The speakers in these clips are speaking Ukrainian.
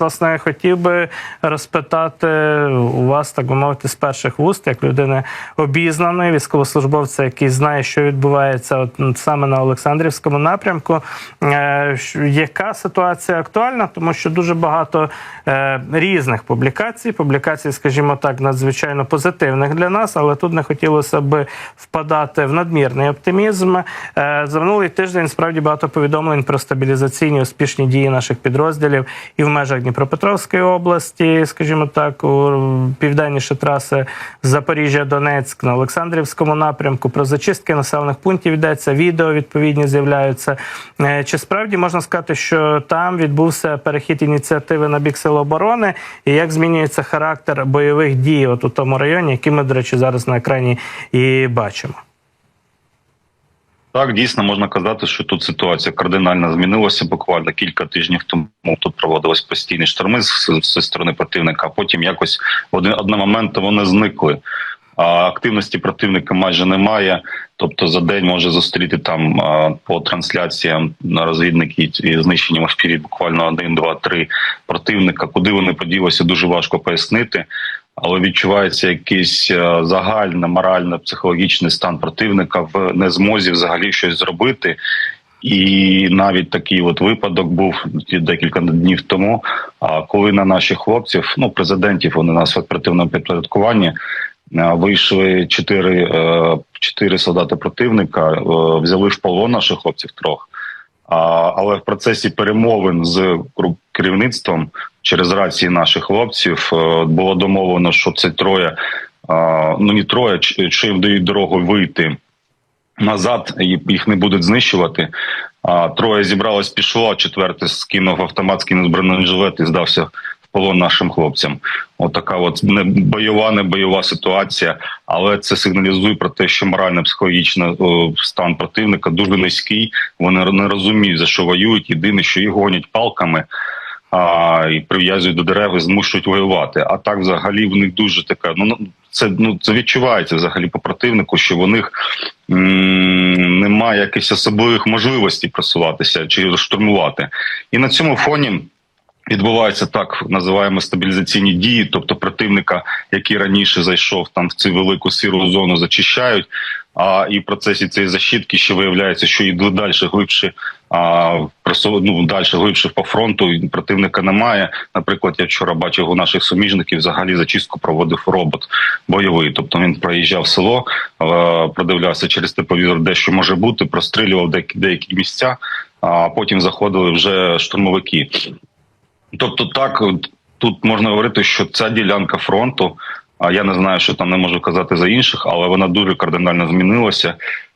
власне я хотів би розпитати у вас, так би мовити, з перших вуст, як людини обізнаної, військовослужбовця, який знає, що відбувається от саме на Олександрівському напрямку. Е, Яка ситуація актуальна? Тому що дуже багато е, різних публікацій, публікацій, скажімо так, надзвичайно позитивних для нас, але тут не хотілося б впадати в надмірний оптимізм. Е, За минулий тиждень справді багато повідомлень про стабілізаційні успішні дії наших підрозділів і в межах Дніпропетровської області, скажімо так, у південніше траси Запоріжжя-Донецьк на Олександрівському напрямку. Про зачистки населених пунктів йдеться, відео відповідні з'являються. Е, Чи справді можна сказати, що там відбувся перехід ініціативи на бік сил оборони, і як змінюється характер бойових дій от у тому районі, який ми, до речі, зараз на екрані і бачимо? Так, дійсно можна казати, що тут ситуація кардинально змінилася. Буквально кілька тижнів тому тут проводились постійні шторми з, зі сторони противника. А потім якось в один одномоментно вони зникли. А активності противника майже немає. Тобто за день може зустріти там по трансляціям на розвідники і знищенням в буквально один, два, три противника. Куди вони поділися, дуже важко пояснити. Але відчувається якийсь е, загальний морально-психологічний стан противника в незмозі взагалі щось зробити. І навіть такий от випадок був декілька днів тому. А коли на наших хлопців, ну президентів, вони нас в оперативному підпорядкуванні е, вийшли чотири, е, чотири солдати противника, взяли в полон наших хлопців трьох. Але в процесі перемовин з керівництвом через рації наших хлопців е, було домовлено, що це троє, ну не троє, що їм дають дорогу вийти назад, їх не будуть знищувати. Троє зібралось, пішло, а четвертий скинув автомат, скинув бронежилет і здався полон нашим хлопцям. От от не бойова, не бойова ситуація, але це сигналізує про те, що морально-психологічно стан противника дуже низький. Вони не розуміють за що воюють. Єдине, що їх гонять палками. А, і прив'язують до дерев і змушують воювати. А так, взагалі, в них дуже така. Ну ну, це ну це відчувається взагалі по противнику, що в них немає якихось особливих можливостей просуватися чи штурмувати. І на цьому фоні. Відбуваються так називаємо стабілізаційні дії, тобто противника, який раніше зайшов там в цю велику сіру зону, зачищають. А і в процесі цієї защитки ще виявляється, що і далі глибше, а ну, далі глибше по фронту противника немає. Наприклад, я вчора бачив у наших суміжників взагалі зачистку проводив робот бойовий. Тобто він проїжджав село, продивлявся через тепловізор, де що може бути, прострілював деякі, деякі місця, а потім заходили вже штурмовики. Тобто, так тут можна говорити, що ця ділянка фронту. А я не знаю, що там не можу казати за інших, але вона дуже кардинально змінилася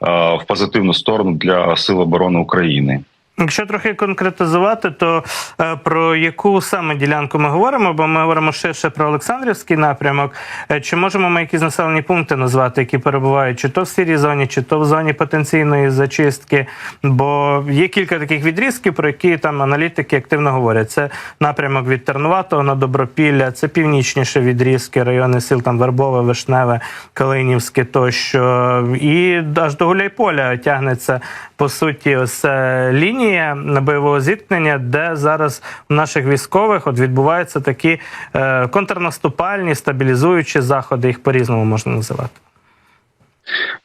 в позитивну сторону для сил оборони України. Якщо трохи конкретизувати, то е, про яку саме ділянку ми говоримо? Бо ми говоримо ширше про Олександрівський напрямок. Е, чи можемо ми якісь населені пункти назвати, які перебувають чи то в сірій зоні, чи то в зоні потенційної зачистки? Бо є кілька таких відрізків, про які там аналітики активно говорять. Це напрямок від Тернуватого на Добропілля, це північніше відрізки, райони сіл там Вербове, Вишневе, Калинівське тощо. І аж до Гуляйполя тягнеться по суті ось е, лінія бойового зіткнення, де зараз у наших військових от відбуваються такі е, контрнаступальні, стабілізуючі заходи, їх по-різному можна називати.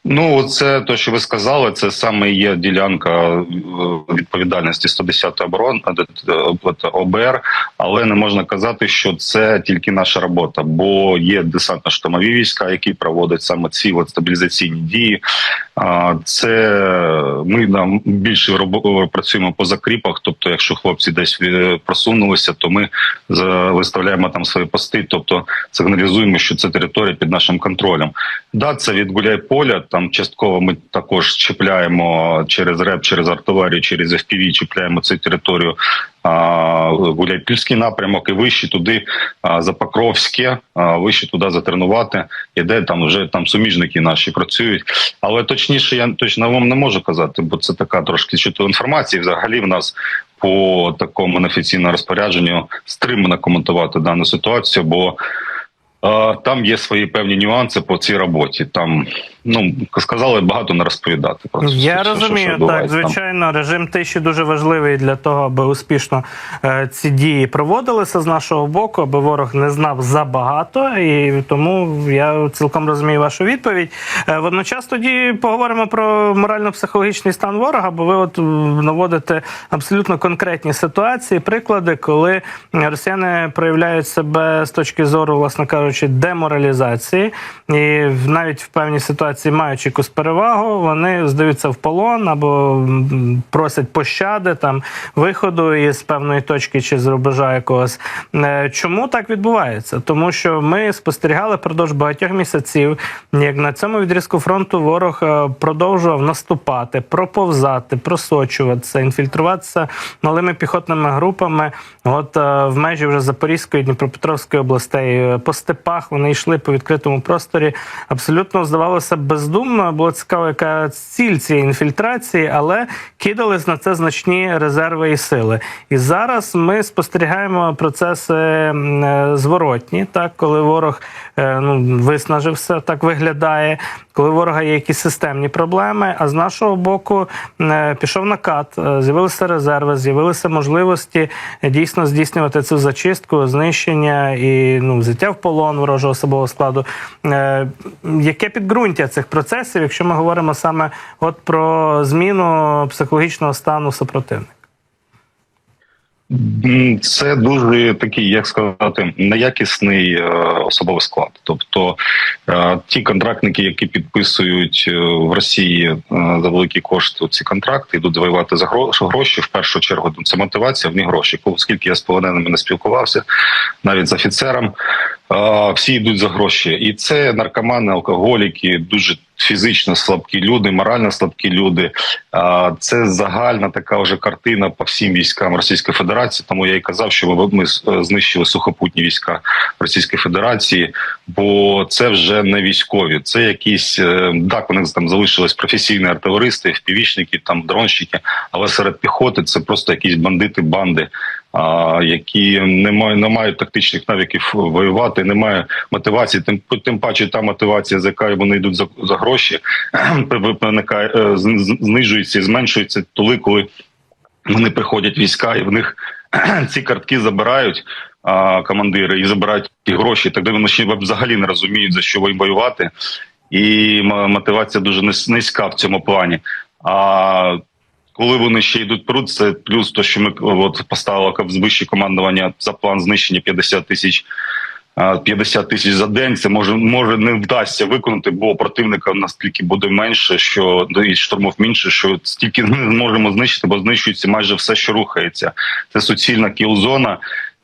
Ну, це те, що ви сказали, це саме є ділянка е, відповідальності 110 оборон е, ОБР, але не можна казати, що це тільки наша робота, бо є десантно-штурмові війська, які проводять саме ці от стабілізаційні дії. Це ми нам більше працюємо по закріпах. Тобто, якщо хлопці десь е, просунулися, то ми виставляємо там свої пости, тобто сигналізуємо, що це територія під нашим контролем. Да, це від Гуляйполя. Там частково ми також чіпляємо через РЕП, через артилерію, через FPV, чіпляємо цю територію. Гуляйпільський напрямок і вище туди за Покровське, вище туди затренувати, і де там вже там суміжники наші працюють. Але точніше я точно вам не можу казати, бо це така трошки чутова інформація. Взагалі в нас по такому неофіційному розпорядженню стримано коментувати дану ситуацію, бо е, там є свої певні нюанси по цій роботі. Там ну сказали багато не розповідати про це. Я що розумію, так відбувається там. звичайно, режим тиші дуже важливий для того, аби успішно е, ці дії проводилися з нашого боку, аби ворог не знав забагато, і тому я цілком розумію вашу відповідь. Е, водночас тоді поговоримо про морально-психологічний стан ворога, бо ви от наводите абсолютно конкретні ситуації, приклади, коли росіяни проявляють себе з точки зору, власне кажучи, деморалізації, і в- навіть в певній ситуації, маючи якусь перевагу, вони здаються в полон або просять пощади там виходу із певної точки чи з рубежа якогось. Е, Чому так відбувається? Тому що ми спостерігали продовж багатьох місяців, як на цьому відрізку фронту ворог е, продовжував наступати, проповзати, просочуватися, інфільтруватися малими піхотними групами. От е, в межі вже Запорізької, Дніпропетровської областей по степах вони йшли по відкритому просторі. Абсолютно здавалося бездумно. Було цікаво, яка ціль цієї інфільтрації, але кидались на це значні резерви і сили. І зараз ми спостерігаємо процеси е, зворотні, так коли ворог е, ну, виснажився, так виглядає. Коли ворога є якісь системні проблеми, а з нашого боку е, пішов накат, е, з'явилися резерви, з'явилися можливості е, дійсно здійснювати цю зачистку, знищення і ну, взяття в полон ворожого особового складу. Е, Яке підґрунтя цих процесів, якщо ми говоримо саме от про зміну психологічного стану супротивника? Це дуже такий, як сказати, неякісний е, особовий склад. Тобто е, ті контрактники, які підписують е, в Росії за великі кошти ці контракти, йдуть воювати за гро- гроші. В першу чергу це мотивація, в них гроші. Оскільки я з полоненими не спілкувався, навіть з офіцером, всі йдуть за гроші, і це наркомани, алкоголіки, дуже фізично слабкі люди, морально слабкі люди. Це загальна така вже картина по всім військам Російської Федерації. Тому я і казав, що ми, ми е, знищили сухопутні війська Російської Федерації, бо це вже не військові. Це якісь е, так, у них там залишились професійні артилеристи, впівічники, там дронщики, але серед піхоти це просто якісь бандити, банди. Які не мають, не мають тактичних навиків воювати, немає мотивації. Тим тим паче та мотивація, з якою вони йдуть за, за гроші, е, знижується і зменшується толи, коли вони приходять війська, і в них ці картки забирають а, командири і забирають ті гроші. Тоді вони ще взагалі не розуміють за що воювати, і мотивація дуже низь- низька в цьому плані. А коли вони ще йдуть пруд, це плюс то, що ми от поставили з вище командування за план знищення 50 тисяч. а, 50 тисяч за день це може може не вдасться виконати, бо противника настільки буде менше, що ну, і штурмов менше, що стільки не зможемо знищити, бо знищується майже все, що рухається. Це суцільна кіл-зона.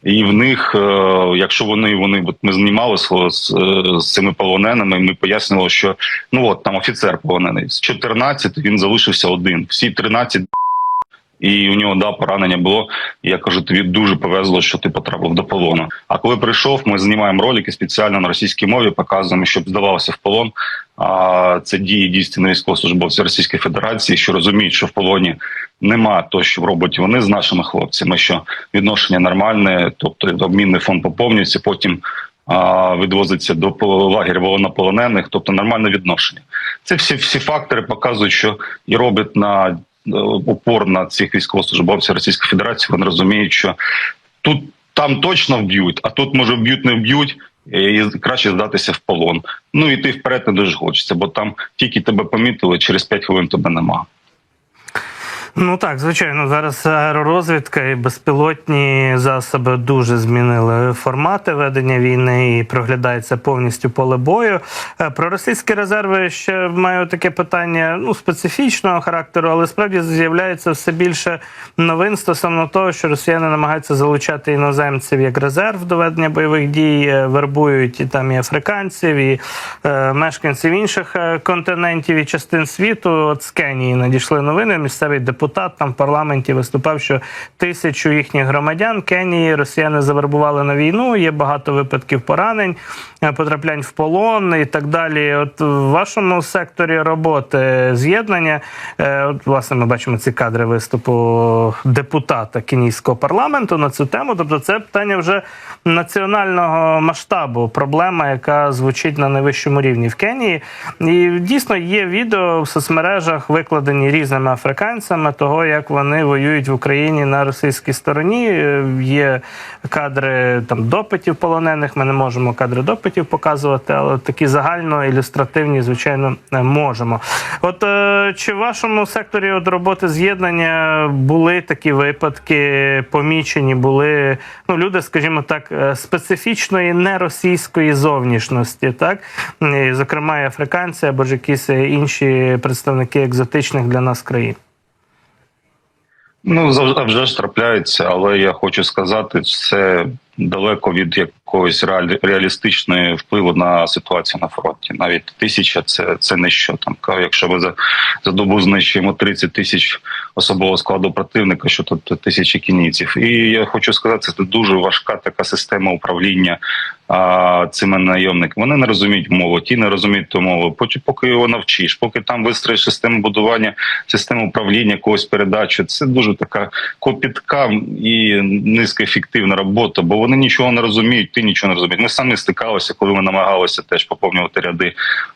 І в них, е, якщо вони вони от ми знімали з, з, цими полоненими, ми пояснювали, що ну от там офіцер полонений з 14 він залишився один. Всі 13 і у нього да поранення було. Я кажу, тобі дуже повезло, що ти потрапив до полону. А коли прийшов, ми знімаємо ролики спеціально на російській мові, показуємо, щоб здавався в полон. А це дії дійсно військовослужбовців Російської Федерації, що розуміють, що в полоні нема того, що роблять вони з нашими хлопцями, що відношення нормальне, тобто обмінний фонд поповнюється, потім відвозиться до лагеря воєннополонених, тобто нормальне відношення. Це всі всі фактори показують, що і роблять на е, упор на цих військовослужбовців Російської Федерації. Вони розуміють, що тут там точно вб'ють, а тут може вб'ють, не вб'ють. І краще здатися в полон. Ну і ти вперед не дуже хочеться, бо там тільки тебе помітили, через 5 хвилин тебе нема. Ну так, звичайно, зараз аеророзвідка і безпілотні засоби дуже змінили формати ведення війни і проглядається повністю поле бою. Е, Про російські резерви ще маю таке питання ну специфічного характеру, але справді з'являється все більше новин стосовно того, що росіяни намагаються залучати іноземців як резерв до ведення бойових дій, е, вербують і там і африканців, і е, мешканців інших е, континентів і частин світу. От з Кенії надійшли новини. Місцевий депутат депутат там в парламенті виступав, що тисячу їхніх громадян Кенії росіяни завербували на війну. Є багато випадків поранень, е, потраплянь в полон і так далі. От в вашому секторі роботи з'єднання, е, от власне, ми бачимо ці кадри виступу депутата кенійського парламенту на цю тему. Тобто, це питання вже національного масштабу, проблема, яка звучить на найвищому рівні в Кенії. І дійсно є відео в соцмережах, викладені різними африканцями, того як вони воюють в Україні на російській стороні. Е, Є кадри там допитів полонених. Ми не можемо кадри допитів показувати, але такі загально ілюстративні, звичайно, можемо. От е, чи в вашому секторі от роботи з'єднання були такі випадки, помічені, були ну люди, скажімо так, е, специфічної неросійської зовнішності, так і, зокрема, і африканці або ж якісь інші представники екзотичних для нас країн. Ну завжди ж трапляється, але я хочу сказати, це далеко від якогось реалістичного впливу на ситуацію на фронті. Навіть тисяча це, це не що там. Якщо ми за, за добу знищуємо 30 тисяч особового складу противника, що тут тисячі кінійців. І я хочу сказати, це дуже важка така система управління а, цими найомниками. Вони не розуміють мову, ті не розуміють ту мову. Поки поки його навчиш, поки там вистроїш систему будування, систему управління, когось передачу. Це дуже така копітка і низькоефективна робота, бо вони нічого не розуміють, ти нічого не розумієш. Ми самі стикалися, коли ми намагалися теж поповнювати ряди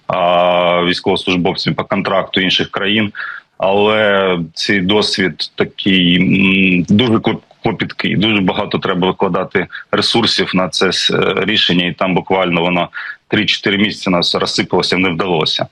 а, військовослужбовців по контракту інших країн. Але цей досвід такий дуже клопіткий. Дуже багато треба викладати ресурсів на це е, рішення, і там буквально воно 3-4 місяці нас розсипалося, не вдалося.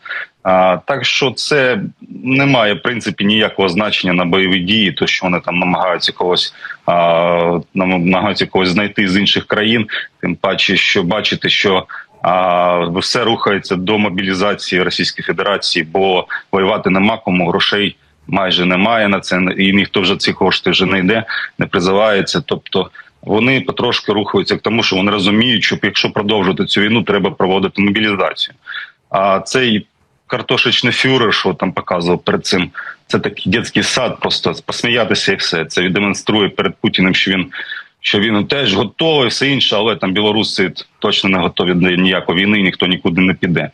А, так що це не має в принципі ніякого значення на бойові дії, то що вони там намагаються когось а, намагаються когось знайти з інших країн. Тим паче, що бачите, що а все рухається до мобілізації Російської Федерації, бо воювати нема кому грошей майже немає на це, і ніхто вже ці кошти вже не йде, не призивається. Тобто вони потрошки рухаються к тому, що вони розуміють, що якщо продовжувати цю війну, треба проводити мобілізацію. А цей картошечний фюрер, що там показував перед цим, це такий дитячий сад, просто посміятися і все. Це демонструє перед Путіним, що він. Що він теж готовий, все інше, але там білоруси точно не готові до ніякої війни, ніхто нікуди не піде.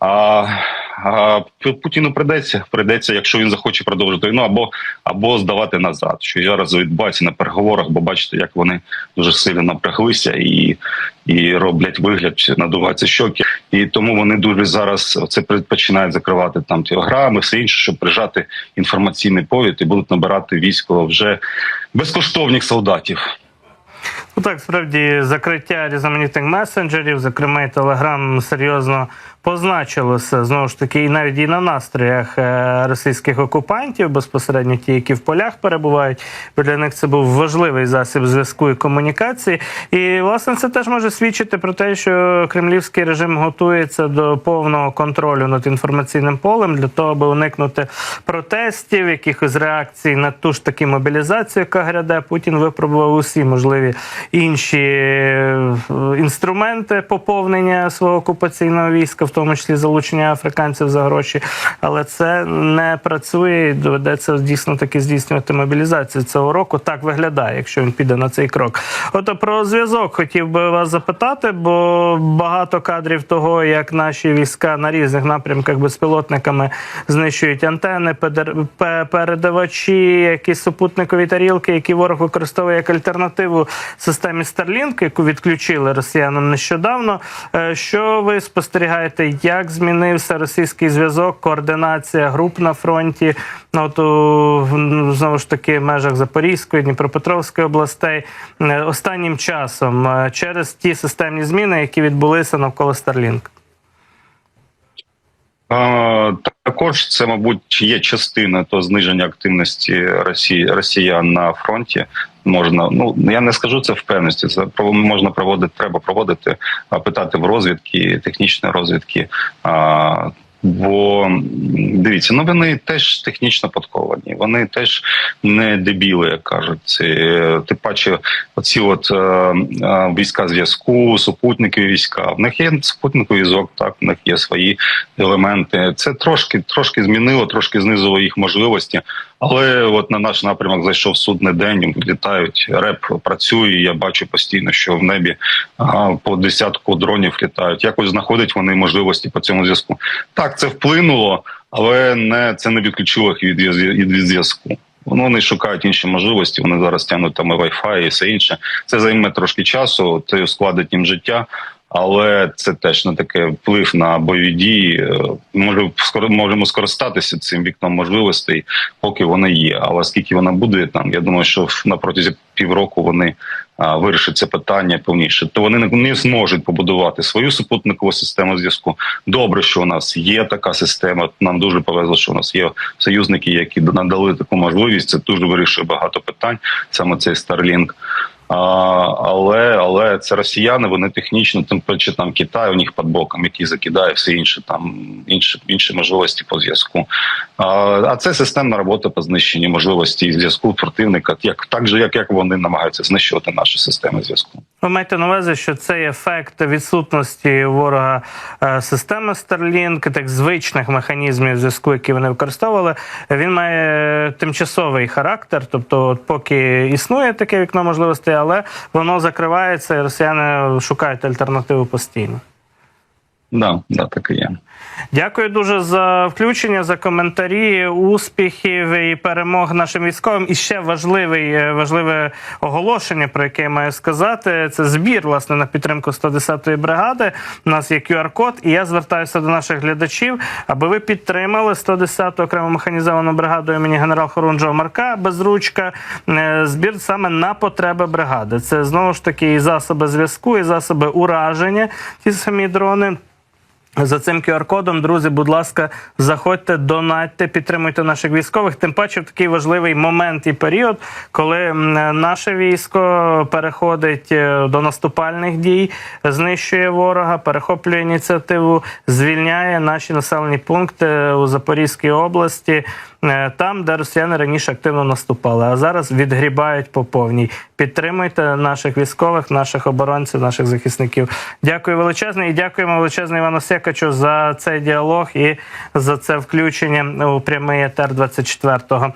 А, а Путіну придеться, придеться, якщо він захоче продовжити війну, або або здавати назад. Що зараз відбувається на переговорах, бо бачите, як вони дуже сильно напряглися і і роблять вигляд, надуваються щоки. І тому вони дуже зараз це починають закривати там телеграми, все інше, щоб прижати інформаційний повід і будуть набирати військо вже безкоштовних солдатів. Ну так, справді закриття різноманітних месенджерів, зокрема і Телеграм, серйозно позначилося знову ж таки, і навіть і на настроях е, російських окупантів, безпосередньо ті, які в полях перебувають. Бо для них це був важливий засіб зв'язку і комунікації. І власне це теж може свідчити про те, що кремлівський режим готується до повного контролю над інформаційним полем для того, аби уникнути протестів, якихось реакцій на ту ж таки мобілізацію, яка гряде. Путін випробував усі можливі інші е, інструменти поповнення свого окупаційного війська, в тому числі залучення африканців за гроші. Але це не працює доведеться дійсно таки здійснювати мобілізацію цього року. Так виглядає, якщо він піде на цей крок. От про зв'язок хотів би вас запитати, бо багато кадрів того, як наші війська на різних напрямках безпілотниками знищують антени, передавачі, якісь супутникові тарілки, які ворог використовує як альтернативу системі Starlink, яку відключили росіянам нещодавно. Е, Що ви спостерігаєте, як змінився російський зв'язок, координація груп на фронті? Ну, ну, знову ж таки в межах Запорізької, Дніпропетровської областей е, останнім часом е, через ті системні зміни, які відбулися навколо Starlink? Також це, мабуть, є частина того зниження активності Росії Росіян на фронті. Можна, ну я не скажу це впевненості. Це про- можна проводити, треба проводити, питати в розвідки, технічної розвідки. А, Бо дивіться, ну вони теж технічно подковані, вони теж не дебіли, як кажуть. Це тим паче, оці от е, е, війська зв'язку, супутникові війська. В них є супутниковий зв'язок, так в них є свої елементи. Це трошки трошки змінило, трошки знизило їх можливості. Але от на наш напрямок зайшов судний день. Літають реп працює. Я бачу постійно, що в небі по десятку дронів літають. Якось знаходять вони можливості по цьому зв'язку. Так, це вплинуло, але не це не відключило їх від, від, від зв'язку. Воно вони шукають інші можливості. Вони зараз тягнуть там і Wi-Fi і все інше. Це займе трошки часу, це ускладить їм життя. Але це теж не таке вплив на бойові дії. Е, Може, можемо скористатися цим вікном можливостей, поки вони є. Але скільки вона буде там, я думаю, що на протязі півроку вони а, вирішать це питання повніше. То вони не зможуть побудувати свою супутникову систему зв'язку. Добре, що у нас є така система. Нам дуже повезло, що у нас є союзники, які надали таку можливість. Це дуже вирішує багато питань. Саме цей Starlink. А, але але це росіяни, вони технічно, тим паче там Китай у них під боком, який закидає все інше, там інші інші можливості по зв'язку. А, це системна робота по знищенню можливості зв'язку противника, як так же, як, як вони намагаються знищувати наші системи зв'язку. Ви маєте на увазі, що цей ефект відсутності ворога е, системи Starlink, так звичних механізмів зв'язку, які вони використовували, він має тимчасовий характер. Тобто, от поки існує таке вікно можливостей, але воно закривається, і росіяни шукають альтернативу постійно. Да, да, так і є. Дякую дуже за включення, за коментарі, успіхів і перемог нашим військовим. І ще важливий, е, важливе оголошення, про яке я маю сказати. Це збір власне на підтримку 110-ї бригади. У нас є QR-код, і я звертаюся до наших глядачів, аби ви підтримали 110-ту окрему механізовану бригаду імені генерал Хорунжого Марка Безручка. Е, Збір саме на потреби бригади. Це знову ж таки і засоби зв'язку, і засоби ураження. Ті самі дрони. За цим QR-кодом, друзі, будь ласка, заходьте, донатьте, підтримуйте наших військових. Тим паче в такий важливий момент і період, коли наше військо переходить е, до наступальних дій, знищує ворога, перехоплює ініціативу, звільняє наші населені пункти у Запорізькій області, е, там, де росіяни раніше активно наступали, а зараз відгрібають по повній. Підтримуйте наших військових, наших оборонців, наших захисників. Дякую величезне і дякуємо величезне Івану Секачу за цей діалог і за це включення у прямий етер 24-го.